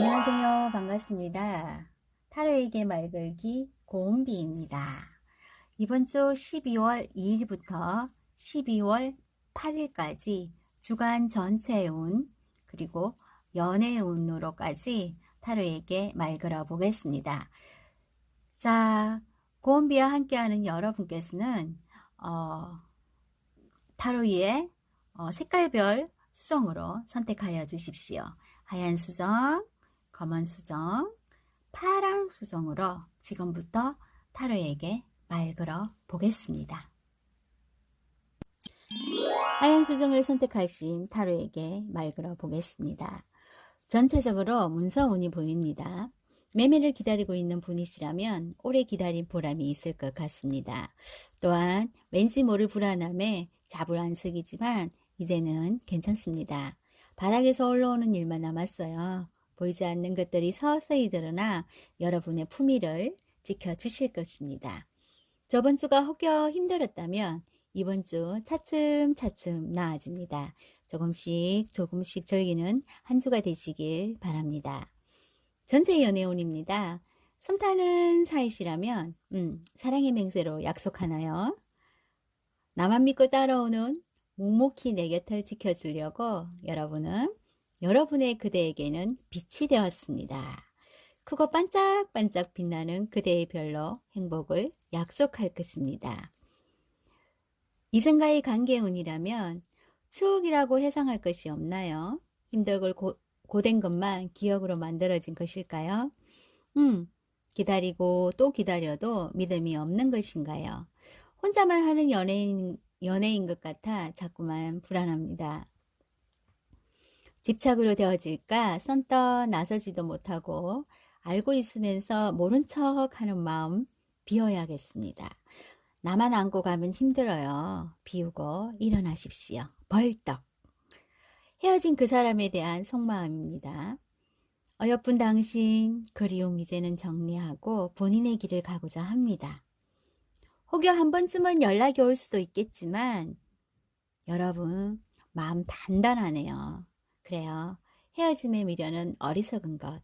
안녕하세요. 반갑습니다. 타로에게 말걸기 고은비입니다. 이번 주 12월 2일부터 12월 8일까지 주간 전체 운 그리고 연애 운으로까지 타로에게 말 걸어 보겠습니다. 자, 고은비와 함께하는 여러분께서는 어, 타로의 어, 색깔별 수정으로 선택하여 주십시오. 하얀 수정, 검은 수정, 파랑 수정으로 지금부터 타로에게 말 걸어 보겠습니다. 하얀 수정을 선택하신 타로에게 말 걸어 보겠습니다. 전체적으로 문서운이 보입니다. 매매를 기다리고 있는 분이시라면 오래 기다린 보람이 있을 것 같습니다. 또한 왠지 모를 불안함에 쓰기지만 이제는 괜찮습니다. 바닥에서 올라오는 일만 남았어요. 보이지 않는 것들이 서서히 드러나 여러분의 품위를 지켜주실 것입니다. 저번 주가 혹여 힘들었다면 이번 주 차츰차츰 나아집니다. 조금씩 조금씩 즐기는 한 주가 되시길 바랍니다. 전체 연애운입니다. 섬 타는 사이시라면 음, 사랑의 맹세로 약속하나요? 나만 믿고 따라오는 묵묵히 내 곁을 지켜주려고 여러분은 여러분의 그대에게는 빛이 되었습니다. 크고 반짝반짝 빛나는 그대의 별로 행복을 약속할 것입니다. 이승과의 관계운이라면 추억이라고 해상할 것이 없나요? 힘들고 고, 고된 것만 기억으로 만들어진 것일까요? 음, 기다리고 또 기다려도 믿음이 없는 것인가요? 혼자만 하는 연예인, 연예인 것 같아 자꾸만 불안합니다. 집착으로 되어질까 썬떠 나서지도 못하고 알고 있으면서 모른 척 하는 마음 비워야겠습니다. 나만 안고 가면 힘들어요. 비우고 일어나십시오. 벌떡. 헤어진 그 사람에 대한 속마음입니다. 어여쁜 당신, 그리움 이제는 정리하고 본인의 길을 가고자 합니다. 혹여 한 번쯤은 연락이 올 수도 있겠지만, 여러분, 마음 단단하네요. 그래요. 헤어짐의 미련은 어리석은 것.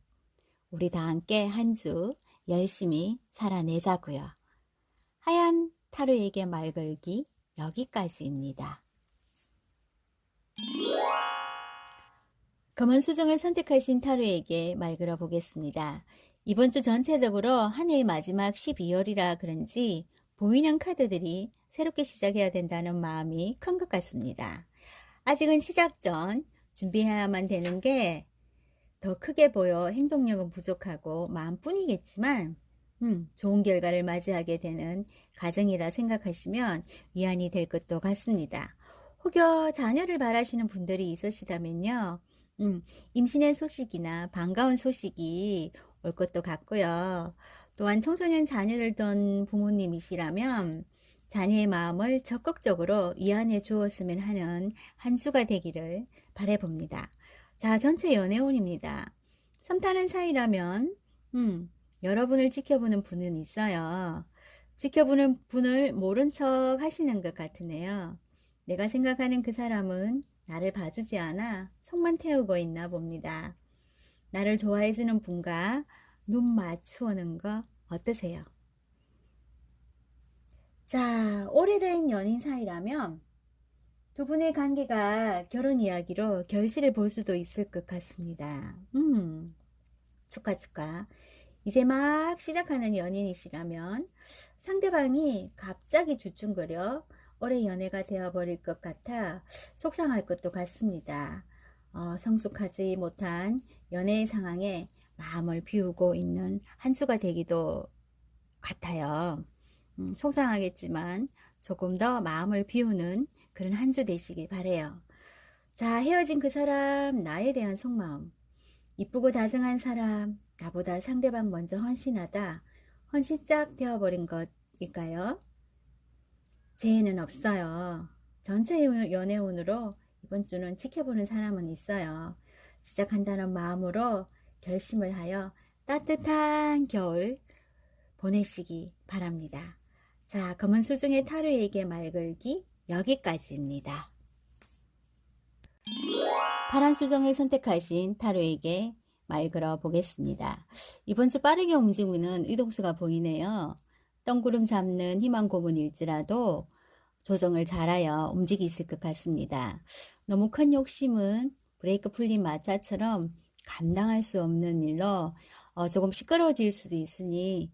우리 다 함께 한 주 열심히 살아내자고요. 하얀 타로에게 말 걸기 여기까지입니다. 검은 수정을 선택하신 타로에게 말 걸어 보겠습니다. 이번 주 전체적으로 한 해의 마지막 12월이라 그런지 보이는 카드들이 새롭게 시작해야 된다는 마음이 큰 것 같습니다. 아직은 시작 전 준비해야만 되는 게 더 크게 보여 행동력은 부족하고 마음뿐이겠지만 음, 좋은 결과를 맞이하게 되는 가정이라 생각하시면 위안이 될 것도 같습니다. 혹여 자녀를 바라시는 분들이 있으시다면요. 음, 임신의 소식이나 반가운 소식이 올 것도 같고요. 또한 청소년 자녀를 둔 부모님이시라면 자녀의 마음을 적극적으로 위안해 주었으면 하는 한 주가 되기를 바래봅니다. 자, 전체 연애운입니다. 섬타는 사이라면, 음, 여러분을 지켜보는 분은 있어요. 지켜보는 분을 모른 척 하시는 것 같으네요. 내가 생각하는 그 사람은 나를 봐주지 않아 속만 태우고 있나 봅니다. 나를 좋아해주는 분과 눈 맞추는 거 어떠세요? 자, 오래된 연인 사이라면 두 분의 관계가 결혼 이야기로 결실을 볼 수도 있을 것 같습니다. 음, 축하, 축하. 이제 막 시작하는 연인이시라면 상대방이 갑자기 주춤거려 오래 연애가 되어버릴 것 같아 속상할 것도 같습니다. 어, 성숙하지 못한 연애의 상황에 마음을 비우고 있는 한 수가 되기도 같아요. 음, 속상하겠지만 조금 더 마음을 비우는 그런 한 주 되시길 바래요. 자, 헤어진 그 사람, 나에 대한 속마음. 이쁘고 다정한 사람, 나보다 상대방 먼저 헌신하다, 헌신짝 되어버린 것일까요? 재해는 없어요. 전체 연애운으로 이번 주는 지켜보는 사람은 있어요. 시작한다는 마음으로 결심을 하여 따뜻한 겨울 보내시기 바랍니다. 자, 검은 수중의 타로에게 말 걸기 여기까지입니다. 파란 수정을 선택하신 타로에게 말 걸어 보겠습니다. 이번 주 빠르게 움직이는 의독수가 보이네요. 덩구름 잡는 희망 고문일지라도 조정을 잘하여 움직이실 것 같습니다. 너무 큰 욕심은 브레이크 풀린 마차처럼 감당할 수 없는 일로 어, 조금 시끄러워질 수도 있으니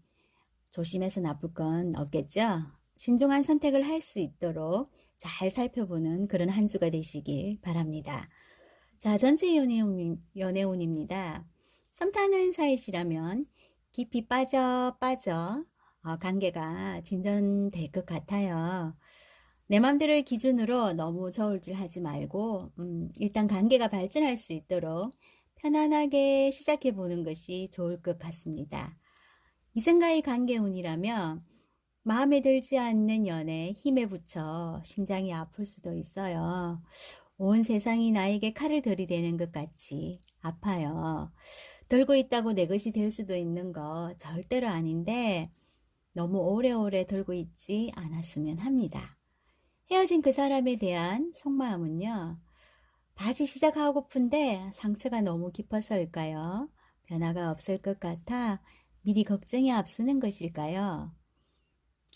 조심해서 나쁠 건 없겠죠? 신중한 선택을 할 수 있도록 잘 살펴보는 그런 한 주가 되시길 바랍니다. 자, 전체 연애운, 연애운입니다. 썸 타는 사이시라면 깊이 빠져 빠져 어, 관계가 진전될 것 같아요. 내 맘대로의 기준으로 너무 저울질하지 말고 음, 일단 관계가 발전할 수 있도록 편안하게 시작해 보는 것이 좋을 것 같습니다. 이생과의 관계운이라면 마음에 들지 않는 연애 힘에 붙여 심장이 아플 수도 있어요. 온 세상이 나에게 칼을 들이대는 것 같이 아파요. 들고 있다고 내 것이 될 수도 있는 거 절대로 아닌데 너무 오래오래 들고 있지 않았으면 합니다. 헤어진 그 사람에 대한 속마음은요, 다시 시작하고픈데 상처가 너무 깊어서일까요? 변화가 없을 것 같아 미리 걱정이 앞서는 것일까요?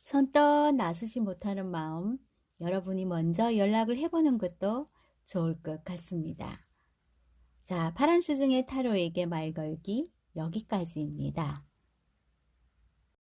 선뜻 나서지 못하는 마음, 여러분이 먼저 연락을 해보는 것도 좋을 것 같습니다. 자, 파란 수중의 타로에게 말 걸기 여기까지입니다.